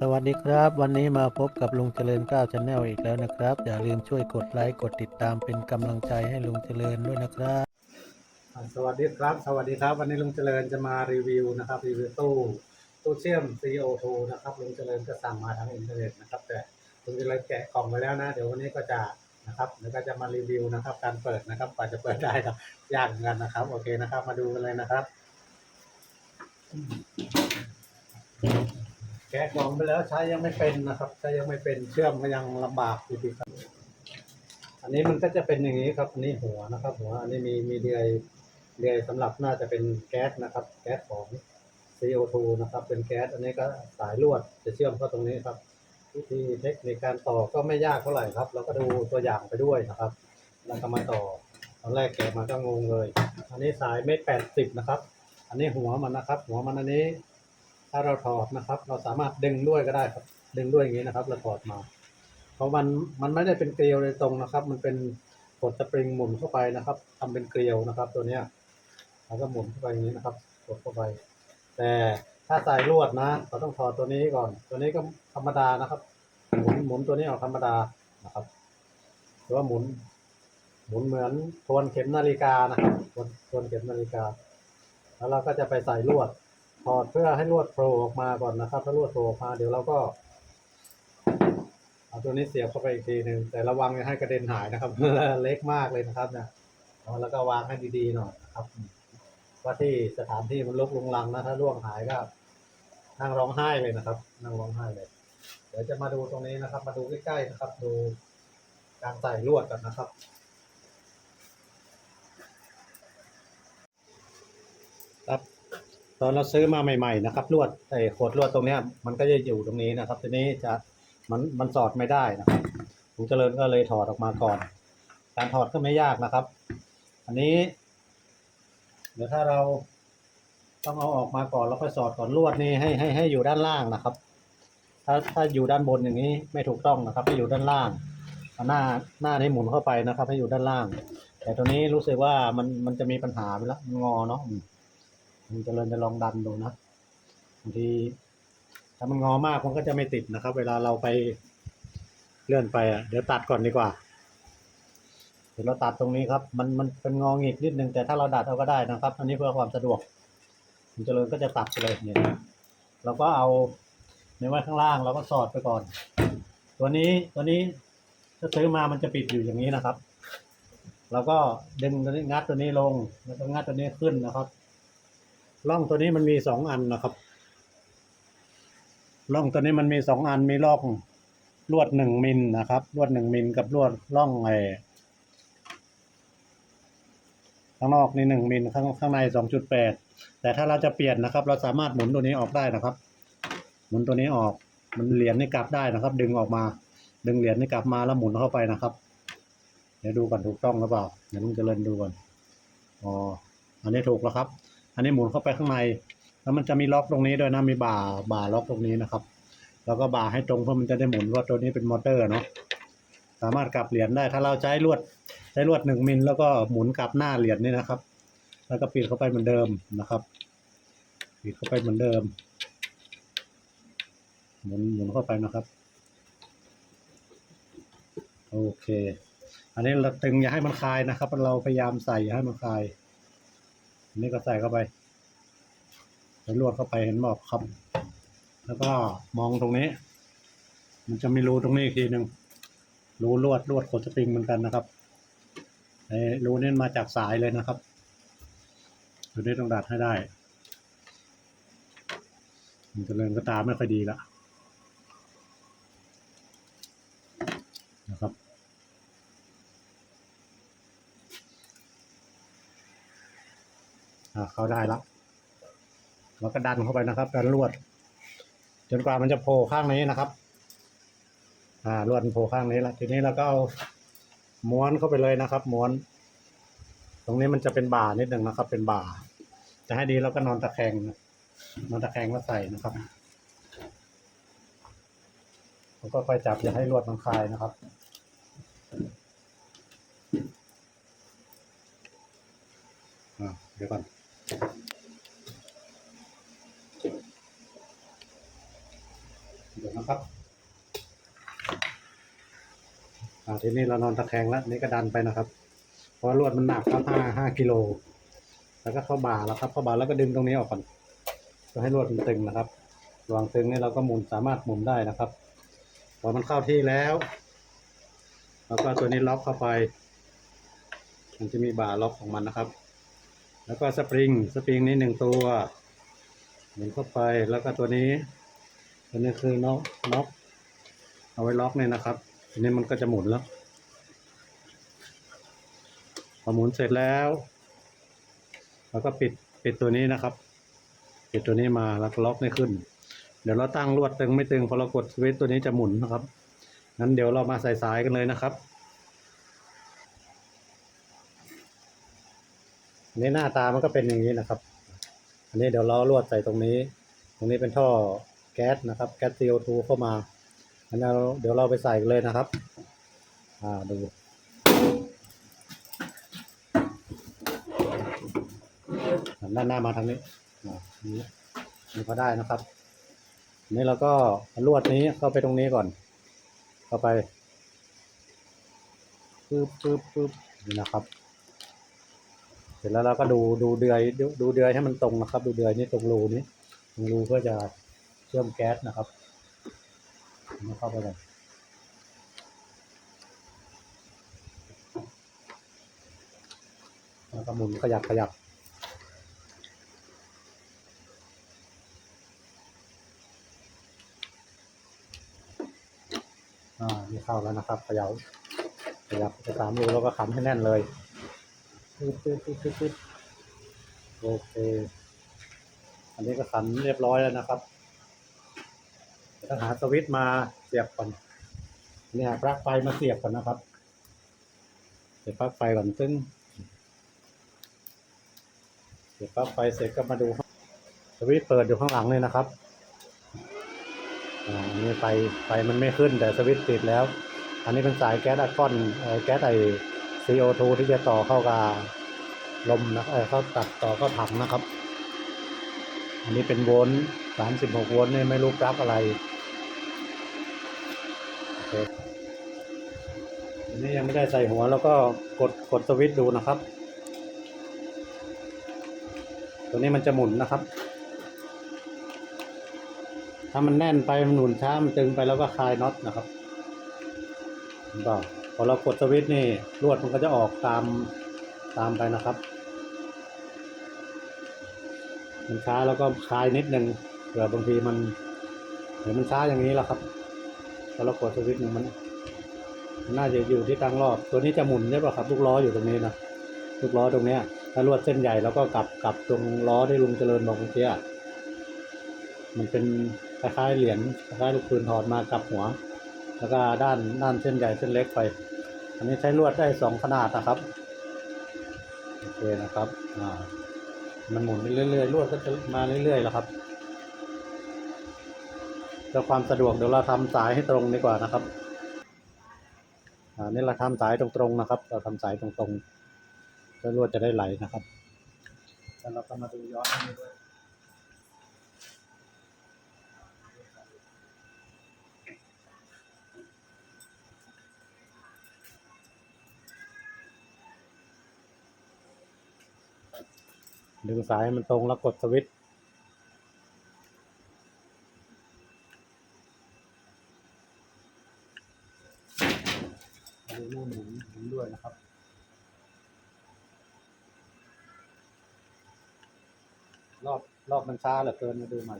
สวัสดีครับ วันนี้มาพบกับลุงเจริญก้าวชาแนลอีกแล้วนะครับ อย่าลืมช่วยกดไลค์กดติดตามเป็นกำลังใจให้ลุงเจริญด้วยนะครับ สวัสดีครับ สวัสดีครับ วันนี้ลุงเจริญจะมารีวิวนะครับรีวิวตู้ตู้เชื่อม CO2 นะครับลุงเจริญก็สั่งมาทางอินเทอร์เน็ตนะครับ แต่ลุงเจริญแกะกล่องไปแล้วนะ เดี๋ยววันนี้ก็จะนะครับแล้วก็จะมารีวิวนะครับ การเปิดนะครับกว่าจะเปิดได้ครับยากเหมือนกันนะครับโอเคนะครับ มาดูกันเลยนะครับ แกะกล่องไปแล้วใช้ยังไม่เป็นนะครับ ใช้ยังไม่เป็นเชื่อมก็ยังลำบากอยู่ดีครับ อันนี้มันก็จะเป็นอย่างนี้ครับอันนี้หัวนะครับ หัวอันนี้มีมีเดือยเดือยสำหรับน่าจะเป็นแก๊สนะครับ แก๊สของ CO2 นะครับ เป็นแก๊สอันนี้ก็สายลวดจะเชื่อมเข้าตรงนี้ครับ วิธีเทคนิคการต่อก็ไม่ยากเท่าไหร่ครับ เราก็ดูตัวอย่างไปด้วยนะครับ แล้วก็มาต่อตอนแรกแกะมาก็งงเลย อันนี้สายเมตรแปดสิบนะครับ อันนี้หัวมันนะครับ หัวมันอันนี้ ถ้าเราถอดนะครับ เราสามารถดึงด้วยก็ได้ครับ ดึงด้วยอย่างนี้นะครับเราถอดมา เพราะมันมันไม่ได้เป็นเกลียวโดยตรงนะครับ มันเป็นกดสปริงหมุนเข้าไปนะครับทำเป็นเกลียวนะครับ ตัวเนี้ยแล้วก็หมุนเข้าไปอย่างนี้นะครับกดเข้าไป แต่ถ้าสายลวดนะเราต้องถอดตัวนี้ก่อน ตัวนี้ก็ธรรมดานะครับ หมุนหมุนตัวนี้ออกธรรมดานะครับหรือว่าหมุน หมุนเหมือนทวนเข็มนาฬิกานะครับทวนทวนเข็มนาฬิกา แล้วเราก็จะไปใส่ลวด ถอดเพื่อให้ลวดโผล่ออกมาก่อนนะครับ ถ้าลวดโผล่ออกมาเดี๋ยวเราก็เอาตัวนี้เสียบเข้าไปอีกทีหนึ่งแต่ระวังอย่าให้กระเด็นหายนะครับ เล็กมากเลยนะครับเนี่ยแล้วก็วางให้ดีๆหน่อยนะครับว่าที่สถานที่มันลกลุงลังนะถ้าล่วงหายก็นั่งร้องไห้เลยนะครับนั่งร้องไห้เลย เดี๋ยวจะมาดูตรงนี้นะครับ มาดูใกล้ๆนะครับ ดูการใส่ลวดกันนะครับ อนเราซื้อมาใหม่ ๆ นะครับลวดไอ้โคดลวดตรงเนี้ยมันก็จะอยู่ตรงนี้นะครับทีนี้จะมันมันสอดไม่ได้นะครับผมเจริญก็เลยถอดออกมาก่อน การถอดก็ไม่ยากนะครับ อันนี้เดี๋ยวถ้าเราต้องเอาออกมาก่อนแล้วค่อยสอดก่อนลวดนี่ให้ให้ให้อยู่ด้านล่างนะครับ ถ้าถ้าอยู่ด้านบนอย่างนี้ไม่ถูกต้องนะครับให้อยู่ด้านล่างหน้าหน้าให้หมุนเข้าไปนะครับ ให้อยู่ด้านล่าง แต่ตัวนี้รู้สึกว่ามันมันจะมีปัญหาไปแล้วงอเนาะ อืมผมเจริญจะลองดันดูนะบางทีถ้ามันงอมากมันก็จะไม่ติดนะครับ เวลาเราไปเลื่อนไปอะเดี๋ยวตัดก่อนดีกว่าเดี๋ยวเราตัดตรงนี้ครับ มันมันเป็นงองิกนิดนึงแต่ถ้าเราดัดเอาก็ได้นะครับ อันนี้เพื่อความสะดวกผมเจริญก็จะตัดไปเลยเนี่ยเราก็เอาในไว้ข้างล่างเราก็สอดไปก่อน ตัวนี้ตัวนี้ถ้าซื้อมามันจะปิดอยู่อย่างนี้นะครับเราก็ดึงตัวนี้งัดตัวนี้ลง แล้วก็งัดตัวนี้ขึ้นนะครับ ร่องตัวนี้มันมีสองอันนะครับร่องตัวนี้มันมีสองอันมีร่องลวดหนึ่งมิลนะครับ ลวดหนึ่งมิลกับลวดร่องไอข้างนอกนี่หนึ่งมิลข้างข้างในสองจุดแปดแต่ถ้าเราจะเปลี่ยนนะครับ เราสามารถหมุนตัวนี้ออกได้นะครับ หมุนตัวนี้ออก มันเหรียญนี่กลับได้นะครับ ดึงออกมา ดึงเหรียญนี่กลับมาแล้วหมุนเข้าไปนะครับ เดี๋ยวดูก่อนถูกต้องหรือเปล่าเดี๋ยวลุงเจริญดูก่อนอ๋ออันนี้ถูกแล้วครับ อันนี้หมุนเข้าไปข้างใน แล้วมันจะมีล็อกตรงนี้ด้วยนะมีบ่าบ่าล็อกตรงนี้นะครับ แล้วก็บ่าให้ตรงเพื่อมันจะได้หมุนเพราตัวนี้เป็นมอเตอร์เนาะสามารถกลับเหรียญได้ ถ้าเราใช้ลวดใช้ลวดหนึ่งมิลแล้วก็หมุนกลับหน้าเหรียญนี่นะครับ แล้วก็ปิดเข้าไปเหมือนเดิมนะครับปิดเข้าไปเหมือนเดิม หมุนหมุนเข้าไปนะครับโอเค อันนี้เราตึงอย่าให้มันคลายนะครับ เราพยายามใส่อย่าให้มันคลาย นนี้ก็ใส่เข้าไปใส่ลวดเข้าไปเห็นบอกครับ แล้วก็มองตรงนี้ มันจะมีรูตรงนี้อีกทีหนึ่งรูลวดลวดขดสปริงเหมือนกันนะครับไอ้รูนี่มาจากสายเลยนะครับตัวนี้ต้องดัดให้ได้มันเริญก็ตาไม่ค่อยดีละนะครับ อ่า เข้าได้แล้วเราก็ดันเข้าไปนะครับดันลวด จนกว่ามันจะโผล่ข้างนี้นะครับ อ่าลวดมันโผล่ข้างนี้ล้วทีนี้เราก็เอาม้วนเข้าไปเลยนะครับ ม้วน ตรงนี้มันจะเป็นบ่านิดหนึ่งนะครับ เป็นบ่า จะให้ดีเราก็นอนตะแคงนะนอนตะแคงแล้วใส่นะครับแล้วก็ค่อยจับอย่าให้ลวดมันคลายนะครับอ่าเดี๋ยวก่อน ดี๋ยวนะครับอ่าทีนี้เรานอนตะแคงแล้วนี่ก็ดันไปนะครับ เพราะลวดมันหนักครับห้าห้ากิโลแล้วก็เข้าบ่าแล้วครับเข้าบ่าแล้วก็ดึงตรงนี้ออกก่อนเพื่อให้ลวดมันตึงนะครับระหว่างตึงนี่เราก็หมุนสามารถหมุนได้นะครับพอมันเข้าที่แล้วเราก็ตัวนี้ล็อกเข้าไป มันจะมีบ่าล็อกของมันนะครับ แล้วก็สปริงสปริงนี้หนึ่งตัวหมุนเข้าไปแล้วก็ตัวนี้ ตัวนี้คือน็อกน็อกเอาไว้ล็อกเนี่ยนะครับทีนี้มันก็จะหมุนแล้วพอหมุนเสร็จแล้วเราก็ปิดปิดตัวนี้นะครับ ปิดตัวนี้มาแล้วก็ล็อกนี่ขึ้น เดี๋ยวเราตั้งลวดตึงไม่ตึงพอเรากดสวิตช์ตัวนี้จะหมุนนะครับงั้นเดี๋ยวเรามาใส่สายกันเลยนะครับนนี้หน้าตามันก็เป็นอย่างนี้นะครับ อันนี้เดี๋ยวเราลวดใส่ตรงนี้ ตรงนี้เป็นท่อ แก๊สนะครับ แก๊ส CO2 เข้ามาอันนี้เราเดี๋ยวเราไปใส่กันเลยนะครับ อ่าดูด้านหน้ามาทางนี้อ่านี่นี่ก็ได้นะครับนนี้เราก็ลวดนี้เข้าไปตรงนี้ก่อน เข้าไปปึ๊บปึ๊บปึ๊บนี่นะครับ เสร็จแล้วเราก็ดูดูเดือยดูเดือยให้มันตรงนะครับ ดูเดือยนี่ตรงรูนี้ตรงรูเพื่อจะ ชื่อมแก๊สนะครับเอาเข้าไปเลยแล้วก็หมุนขยับขยับอ่านี่เข้าแล้วนะครับขยับขยับไปสามรูแล้วก็ขันให้แน่นเลยปึ๊บปึ๊บปึ๊บปึ๊บโอเค อันนี้ก็ขันเรียบร้อยแล้วนะครับ ต้องหาสวิตช์มาเสียบก่อนเนี่ยปลั๊กไฟมาเสียบก่อนนะครับ เสียบปลั๊กไฟก่อนซึ่งเสียบปลั๊กไฟเสร็จก็มาดูสวิตช์เปิดอยู่ข้างหลังเลยนะครับอ่าอันนี้ไฟไฟมันไม่ขึ้นแต่สวิตช์ติดแล้ว อันนี้เป็นสายแก๊สอะก้อนเอ่อแก๊สไอ CO2 ที่จะต่อเข้ากับลมนะเออเข้าตัดต่อเข้าถังนะครับ อันนี้เป็นโวลต์36โวลต์เนี่ยไม่รู้ปลั๊กอะไร อันนี้ยังไม่ได้ใส่หัวแล้วก็กดกดสวิตช์ดูนะครับ ตัวนี้มันจะหมุนนะครับ ถ้ามันแน่นไปมันหนุนช้ามันตึงไปแล้วก็คลายน็อตนะครับเห็พอเรากดสวิตช์นี่ลวดมันก็จะออกตามตามไปนะครับมันช้าแล้วก็คลายนิดนึงเผื่อบางทีมันเดี๋ยวมันช้าอย่างนี้แหละครับ พอเรากดสวิตช์นี่มันมันน่าจะอยู่ที่ตั้งรอบ ตัวนี้จะหมุนใช่ป่ะครับลูกล้ออยู่ตรงนี้นะลูกล้อตรงเนี้ย ถ้าลวดเส้นใหญ่แล้วก็กลับกลับตรงล้อที่ลุงเจริญบอกเมื่อกี้มันเป็นคล้ายๆเหรียญคล้ายๆลูกปืนถอดมากลับหัว แล้วก็ด้านด้านเส้นใหญ่เส้นเล็กไป อันนี้ใช้ลวดได้สองขนาดนะครับโอเคนะครับอ่ามันหมุนไปเรื่อยๆลวดก็จะมาเรื่อยๆแล้วครับ พื่อความสะดวกเดี๋ยวเราทำสายให้ตรงดีกว่านะครับอ่านี่เราทำสายตรงๆนะครับ เราทำสายตรงๆเพื่อลวดจะได้ไหลนะครับแล้วเราก็มาดูย้อนให้ด้วยดึงสายให้มันตรงแล้วกดสวิตช์ดูลูกหมุนหมุนด้วยนะครับ รอบรอบ มันช้าเหลือเกินมาดูใหม่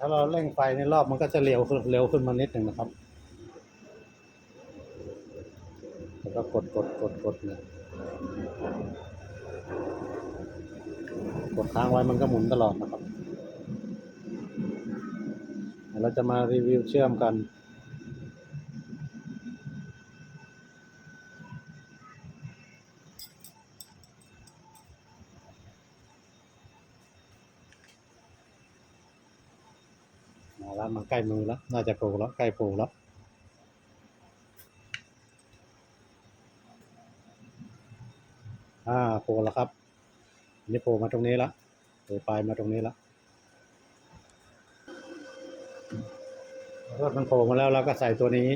ถ้าเราเร่งไฟในรอบมันก็จะเร็วขึ้นเร็วขึ้นมานิดหนึ่งนะครับ กดกดกดกดเนี่ยกดค้างไว้มันก็หมุนตลอดนะครับ เราจะมารีวิวเชื่อมกัน มาแล้วมันใกล้มือแล้ว น่าจะปลวกแล้วใกล้ปลวกแล้ว ผล่แล้วครับอันนี้โผล่มาตรงนี้ละโผล่ปลายมาตรงนี้ละรถมันโผล่มาแล้วเราก็ใส่ตัวนี้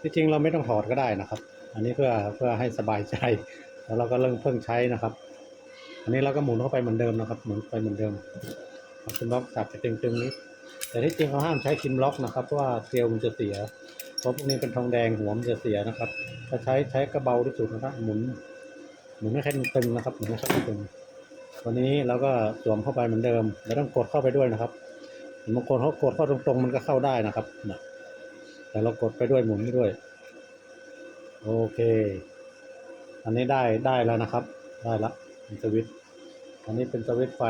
ที่จริงเราไม่ต้องถอดก็ได้นะครับ อันนี้เพื่อเพื่อให้สบายใจ แล้วเราก็เริ่มเพิ่งใช้นะครับ อันนี้เราก็หมุนเข้าไปเหมือนเดิมนะครับหมุนไปเหมือนเดิมคิมล็อกจับไปตึงๆนี้ แต่ที่จริงเขาห้ามใช้คิมล็อกนะครับเพราะว่าเซลล์มันจะเสียเพราะพวกนี้เป็นทองแดงหัวมันจะเสียนะครับ ถ้าใช้ใช้กระเบาที่สุดนะครับหมุน หมุนไม่แค่ตึงนะครับหมุนไม่แค่ตึงตัวนี้เราก็สวมเข้าไปเหมือนเดิมไม่ต้องกดเข้าไปด้วยนะครับบางคนเขากดเข้าตรงๆ มันก็เข้าได้นะครับนะแต่เรากดไปด้วยหมุนไปด้วย โอเค อันนี้ได้ได้แล้วนะครับ ได้ละเป็นสวิตช์อันนี้เป็นสวิตช์ไฟ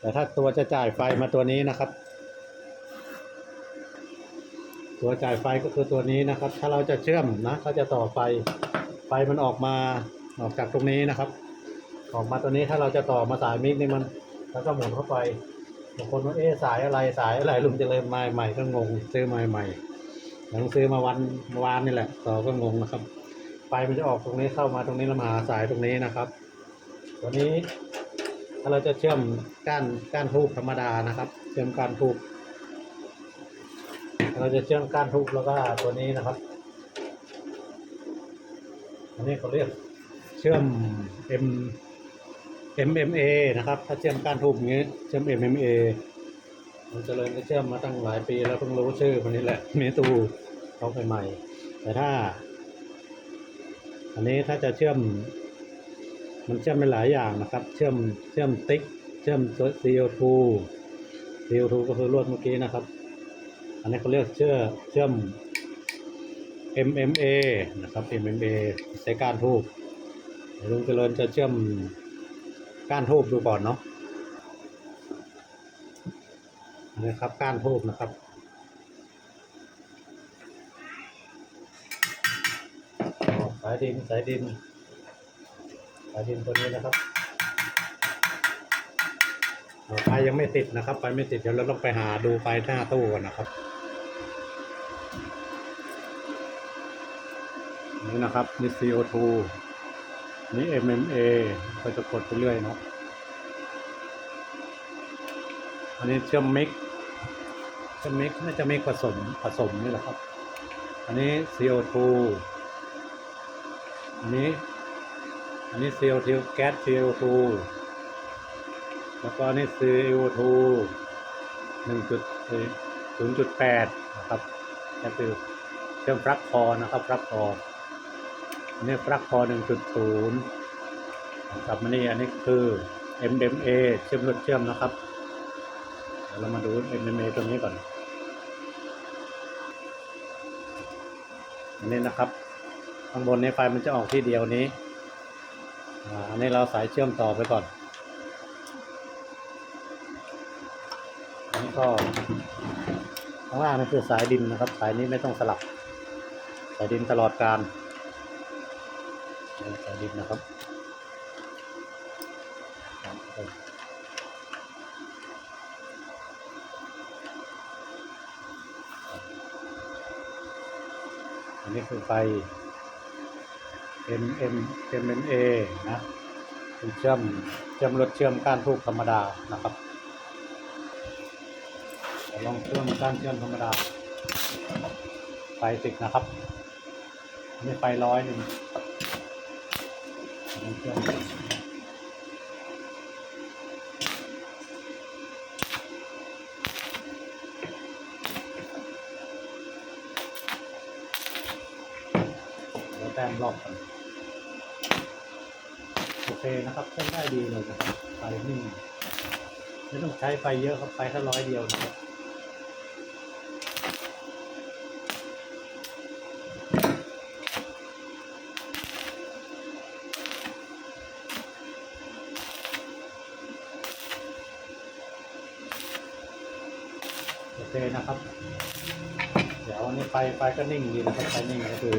แต่ถ้าตัวจะจ่ายไฟมาตัวนี้นะครับ ตัวจ่ายไฟก็คือตัวนี้นะครับ ถ้าเราจะเชื่อมนะเขาจะต่อไฟไฟมันออกมา ออกจากตรงนี้นะครับ ออกมาตัวนี้ถ้าเราจะต่อมาสายมิกนี่มัน แล้วก็หมุนเข้าไปบางคนว่าเอ๊สายอะไรสายอะไรลุงจะเลยมาใหม่ก็งงซื้อมาใหม่หลังซื้อมาวันวานนี่แหละ ต่อก็งงนะครับไฟมันจะออกตรงนี้เข้ามาตรงนี้แล้วมาหาสายตรงนี้นะครับ ตัวนี้ถ้าเราจะเชื่อมก้านก้านทูบธรรมดานะครับ เชื่อมก้านทูบเราจะเชื่อมก้านทูบแล้วก็ตัวนี้นะครับ อันนี้เขาเรียก เชื่อม M MMA นะครับ ถ้าเชื่อมก้านทูบอย่างนี้ เชื่อม MMA มันเจริญก็เชื่อมมาตั้งหลายปีแล้วเพิ่งรู้ชื่อมันนี้แหละเมตูเขาไปใหม่แต่ถ้า อันนี้ถ้าจะเชื่อม มันเชื่อมเป็นหลายอย่างนะครับ เชื่อมเชื่อมติ๊ก เชื่อม CO2 CO2 ก็คือลวดเมื่อกี้นะครับ อันนี้เขาเรียกเชื่อเชื่อม MMA นะครับ MMA ใช้กานทูบ ลุงเจริญจะเชื่อมก้านทูบดูก่อนเนาะนนี้ครับก้านทูบนะครับสายดินสายดินสายดินตัวนี้นะครับไฟยังไม่ติดนะครับไฟไม่ติดเดี๋ยวเราต้องไปหาดูไฟหน้าตู้กันนะครับนี่นะครับนี่ CO2 นี่ MMA ก็จะกดไปเรื่อยเนาะ อันนี้เชื่อมมิกเชื่อมมิกน่าจะมิกผสมผสมนี่แหละครับ อันนี้ CO2 อันนี้ อันนี้ CO2 แก๊ส CO2 แล้วก็อันนี้ CO2 หนึ่งจุดศูนย์จุดแปดนะครับก็คือเชื่อมปลั๊กคอนะครับปลั๊กคอ นนี้ปลั๊กคอหนึ่งจุดศูนย์กับมันนี่อันนี้คือ MMA เชื่อมรถเชื่อมนะครับเดี๋ยวเรามาดู MMA ตัวนี้ก่อน อันนี้นะครับ ข้างบนนี้ไฟมันจะออกที่เดียวนี้อ่าอันนี้เราสายเชื่อมต่อไปก่อนอันนี้ก็ข้างล่างนี่คือสายดินนะครับ สายนี้ไม่ต้องสลับ สายดินตลอดการ สาดินนะครับอันนี้คือไฟ M M M N A นะเป็นเชื่อมเชื่อมรถเชื่อมก้านทูบธรรมดานะครับลองเชื่อมก้านเชื่อมธรรมดาไฟติดนะครับนี่ไฟร้อยหนึ่ง แล้วแต้มรอบกันโอเคนะครับใช้ได้ดีเลยนะครับไฟนิ่งไม่ต้องใช้ไฟเยอะครับไฟแค่ร้อยเดียวนะครับ เคนะครับ เดี๋ยวอันนี้ไฟไฟก็นิ่งดีนะครับไฟนิ่งก็คือ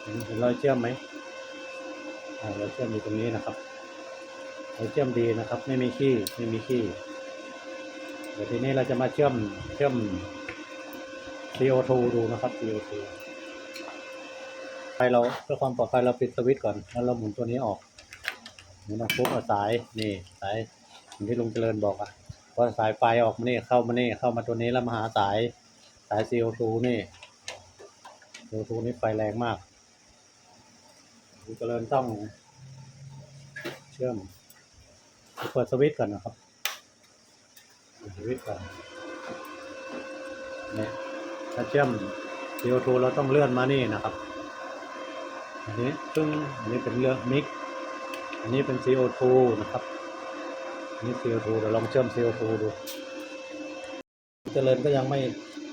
เห็นเห็นรอยเชื่อมไหมอ่าเราเชื่อมอยู่ตรงนี้นะครับเราเชื่อมดีนะครับ ไม่มีขี้ไม่มีขี้เดี๋ยวทีนี้เราจะมาเชื่อมเชื่อม CO2 ดูนะครับ CO2 ไฟเราเพื่อความปลอดภัยเราปิดสวิตช์ก่อนแล้วเราหมุนตัวนี้ออกหมุนออกปุ๊บเอาสายนี่สายอย่างที่ลุงเจริญบอกอะ พอสายไฟออกมานี่เข้ามานี่เข้ามาตัวนี้แล้วมาหาสายสาย CO2 นี่ CO2 นี่ไฟแรงมากลุงเจริญต้องเชื่อมเปิดสวิตช์ก่อนนะครับสวิตช์ก่อนเนี่ยถ้าเชื่อม CO2 เราต้องเลื่อนมานี่นะครับอันนี้ซึ่งอันนี้เป็นเรื่องมิกอันนี้เป็น CO2 นะครับ อันนี้ CO2 เดี๋ยวลองเชื่อม CO2 ดู เจริญก็ยังไม่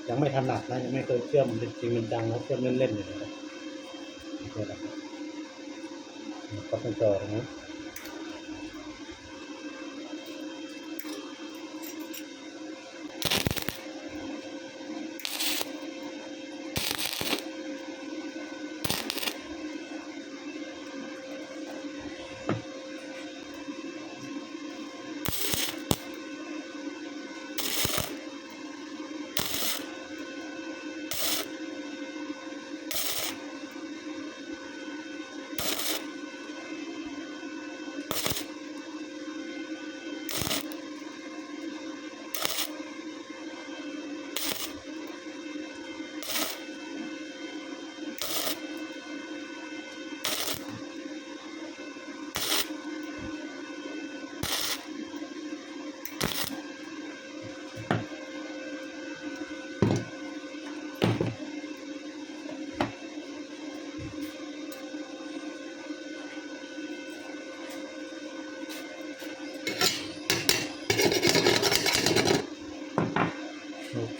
ยังไม่ถนัดนะยังไม่เคยเชื่อมเป็นจริงเป็นจังนะเชื่อมเล่นๆอยู่นะครับก็เป็นจอตรงนี้โ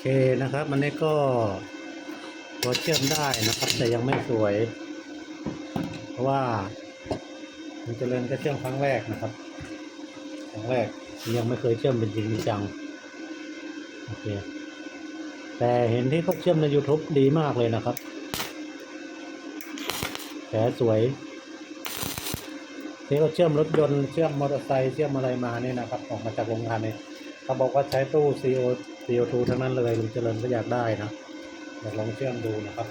เคนะครับมันนี้ก็พอเชื่อมได้นะครับ แต่ยังไม่สวย เพราะว่า มันเจริญก็เชื่อมครั้งแรกนะครับครั้งแรกยังไม่เคยเชื่อมเป็นจริงจังโอเคแต่เห็นที่เขาเชื่อมใน YouTube ดีมากเลยนะครับแผลสวยที่เขาเชื่อมรถยนต์เชื่อมมอเตอร์ไซค์เชื่อมอะไรมาเนี่ยนะครับ ออกมาจากโรงงานเนี่ยเขาบอกว่าใช้ตู้ CO CO2 ทั้งนั้นเลยลุงเจริญก็อยากได้นะอยากลองเชื่อมดูนะครับ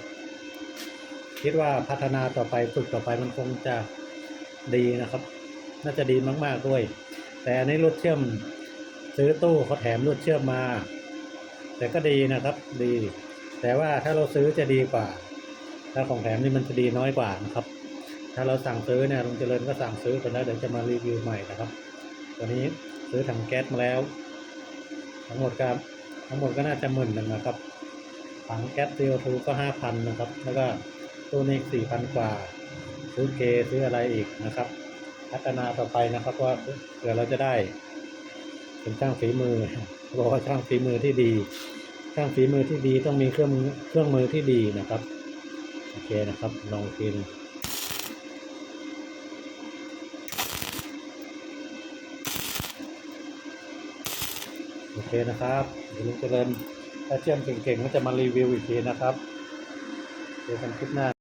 คิดว่าพัฒนาต่อไปฝึกต่อไปมันคงจะดีนะครับ น่าจะดีมาก ๆ ด้วย แต่อันนี้รถเชื่อมซื้อตู้เขาแถมรถเชื่อมมา แต่ก็ดีนะครับ ดี แต่ว่าถ้าเราซื้อจะดีกว่า ถ้าของแถมนี่มันจะดีน้อยกว่านะครับ ถ้าเราสั่งซื้อเนี่ยลุงเจริญก็สั่งซื้อไปแล้วเดี๋ยวจะมารีวิวใหม่นะครับ ตัวนี้ซื้อถังแก๊สมาแล้ว ทั้งหมดครับ ทั้งหมดก็น่าจะหมื่นหนึ่งนะครับถังแก๊ส CO2 ก็ห้าพันนะครับ แล้วก็ตู้นี้สี่พันกว่า ซื้อเกซื้ออะไรอีกนะครับ พัฒนาต่อไปนะครับว่าเผื่อเราจะได้ เป็นช่างฝีมือบอกว่าช่างฝีมือที่ดี ช่างฝีมือที่ดีต้องมีเครื่องเครื่องมือที่ดีนะครับ โอเคนะครับ ลองกิน เคนะครับเดี๋ยวลุงเจริญถ้าเชื่อมเก่งๆก็จะมารีวิวอีกทีนะครับเจอกันคลิปหน้า